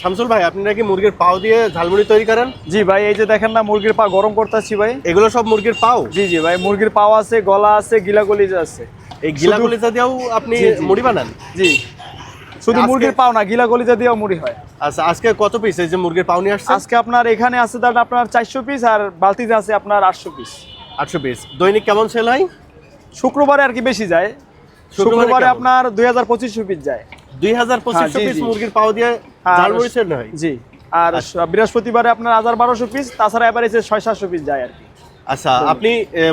শামসুল ভাই আপনারা কি মুরগির পাও দিয়ে ঝালমুড়ি তৈরি করেন? জি ভাই এই যে দেখেন না মুরগির পা গরম করতেছি ভাই। এগুলো সব মুরগির পাও? জি জি ভাই মুরগির পাও আছে গলা আছে গিলাগলিজা আছে। এই গিলা কলিজা দিয়েও আপনি। মুড়ি বানান? জি। শুধু মুরগির পাও না গিলাগলিজা দিয়েও মুড়ি হয়। আচ্ছা আজকে কত পিস এই যে মুরগির পাও নিয়ে আসছে আজকে আপনার এখানে আছে দাদা আপনার চারশো পিস আর বালতিতে আছে আপনার আটশো পিস আটশো পিস দৈনিক কেমন সেল হয়? শুক্রবারে আর কি বেশি যায়। শুক্রবারে আপনার দুই হাজার পঁচিশশো পিস যায়। দুই হাজার পঁচিশশো হ্যাঁ, পিস জি। মুরগির পাও দিয়ে ঝালমুড়ি হয় জি আর বৃহস্পতিবারে আপনার হাজার বারোশো পিস তাছাড়া ছয় সাতশো পিস যায় আর কি। আচ্ছা আপনি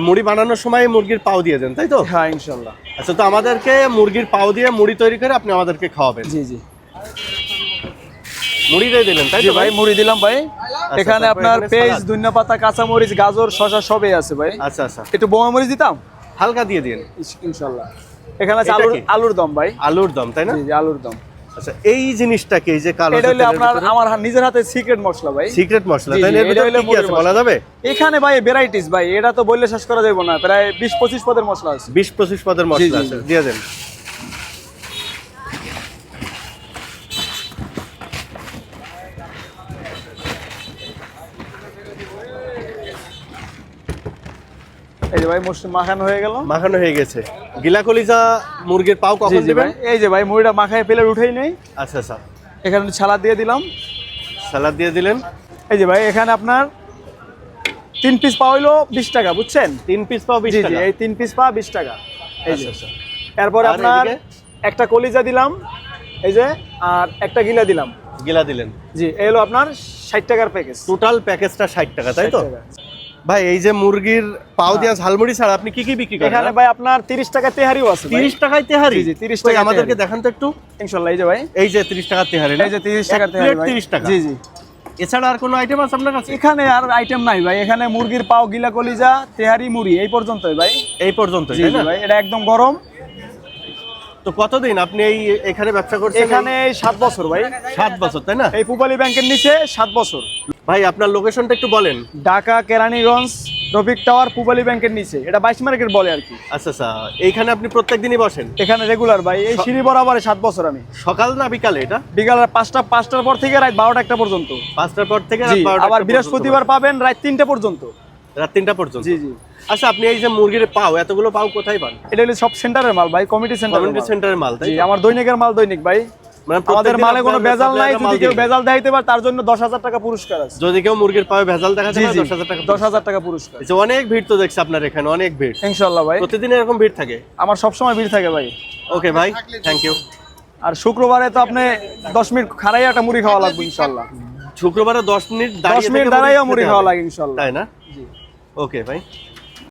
মুড়ি বানানোর সময় মুরগির পাও দিয়ে দেন তাই তো? হ্যাঁ ইনশাল্লাহ। আচ্ছা তো আমাদেরকে মুরগির পাও দিয়ে মুড়ি তৈরি করে আপনি আমাদেরকে খাওয়াবেন। জি জি। মুড়ি দিয়ে দিলেন তাই তো ভাই? মুড়ি দিলাম ভাই। এখানে আপনার পেঁয়াজ। ধনিয়া পাতা কাঁচামরিচ গাজর শসা সবই আছে ভাই। আচ্ছা আচ্ছা। একটু বোমা মরিচ দিতাম? হালকা দিয়ে দিন। ইনশাল্লাহ। এখানে আছে আলুর আলুর দম ভাই। আলুর দম তাই না? জি আলুর দম। আচ্ছা এই জিনিসটা কি এই যে কালো এটা হলো আপনার আমার নিজের হাতে সিক্রেট মশলা ভাই। সিক্রেট মশলা তাই এর এটা ভিতরে হলো কি আছে বলা যাবে? এখানে ভাই ভ্যারাইটিস ভাই এটা তো বললে শেষ করা যাবে না। প্রায় বিশ পঁচিশ পদের মশলা আছে। বিশ পঁচিশ পদের মশলা আছে দিয়ে দেন। এই যে ভাই মাখানো হয়ে গেল। মাখানো হয়ে গেছে। গিলা কলিজা মুরগির পাও কখন দিবেন? এই যে ভাই মুড়িটা মাখায় ফেলে উঠেই নেই। আচ্ছা আচ্ছা। এখানে ছালাদ দিয়ে দিলাম। সালাদ দিয়ে দিলেন। এই যে ভাই এখানে আপনার তিন পিস পাওয়া হইল বিশ টাকা বুঝছেন? তিন পিস পাও বিশ টাকা। এই তিন পিস পা বিশ টাকা। এই যে। আচ্ছা আচ্ছা। এরপরে আপনার একটা কলিজা দিলাম। এই যে আর একটা গিলা দিলাম। গিলা দিলেন। জি এই হলো আপনার ষাট টাকার প্যাকেজ। টোটাল প্যাকেজটা ষাট টাকা তাই তো? ভাই এই যে মুরগির পাও দিয়া ঝালমুড়ি ছাড়া আপনি কি কি বিক্রি করেন? এখানে ভাই আপনার তিরিশ টাকা তেহারিও আছে ভাই। তিরিশ টাকায় তেহারি? জি, জি, 30 টাকা আমাদেরকে। দেখান তো একটু। ইনশাআল্লাহ এই যে ভাই। এই যে 30 টাকা তেহারি এই যে তিরিশ টাকার এক তেহারি ভাই। তিরিশ টাকা। জি জি। এছাড়া আর কোনো আইটেম আছে আপনার কাছে? এখানে আর আইটেম নাই ভাই। এখানে মুরগির পাও গিলা কলিজা তেহারি মুড়ি এই পর্যন্তই ভাই। এই পর্যন্তই তাই না? ভাই এটা একদম গরম। তো কতদিন আপনি এই এখানে ব্যবসা করছেন? এখানে সাত বছর ভাই। সাত বছর তাই না? এই পুবালি ব্যাংকের নিচে সাত বছর। ভাই আপনার লোকেশনটা একটু বলেন। ঢাকা কেরানীগঞ্জ রফিক টাওয়ার পুবালি ব্যাংকের নিচে। এটা বাইশ মার্কেট বলে আর কি। আচ্ছা আচ্ছা। এইখানে আপনি প্রত্যেক দিনই বসেন? এখানে রেগুলার ভাই। এই সিঁড়ি বরাবরে সাত বছর আমি। সকাল না বিকালে এটা? বিকাল পাঁচটা পাঁচটার পর থেকে রাত বারোটা একটা পর্যন্ত। পাঁচটার পর থেকে আবার বৃহস্পতিবার পাবেন রাত তিনটা পর্যন্ত। রাত তিনটা পর্যন্ত? জি জি। আচ্ছা আপনি এই যে মুরগির পাও এতগুলো পাও কোথায় পান? এটা হলো সব সেন্টারের মাল ভাই কমিটি সেন্টার কমিউনিটি সেন্টারের মাল তাই আমার দৈনিকের মাল দৈনিক ভাই। মানে আমাদের মালে কোনো ভেজাল নাই যদি কেউ ভেজাল দেখাইতে পারে তার জন্য দশ হাজার টাকা পুরস্কার আছে। যদি কেউ মুরগির পায়ে ভেজাল দশ হাজার টাকা দশ হাজার টাকা পুরস্কার। আচ্ছা, অনেক ভিড় তো দেখছি আপনার এখানে অনেক ভিড়। ইনশাল্লাহ ভাই। প্রতিদিন এরকম ভিড় থাকে? আমার সবসময় ভিড় থাকে ভাই। ওকে ভাই থ্যাংক ইউ আর শুক্রবারে তো আপনি দশ মিনিট খারাই একটা মুড়ি খাওয়া লাগবে ইনশাল্লাহ শুক্রবারে দশ মিনিট দশ মিনিট খেতে মুড়ি খাওয়া লাগে ইনশাল্লাহ তাই না? জি। ওকে ভাই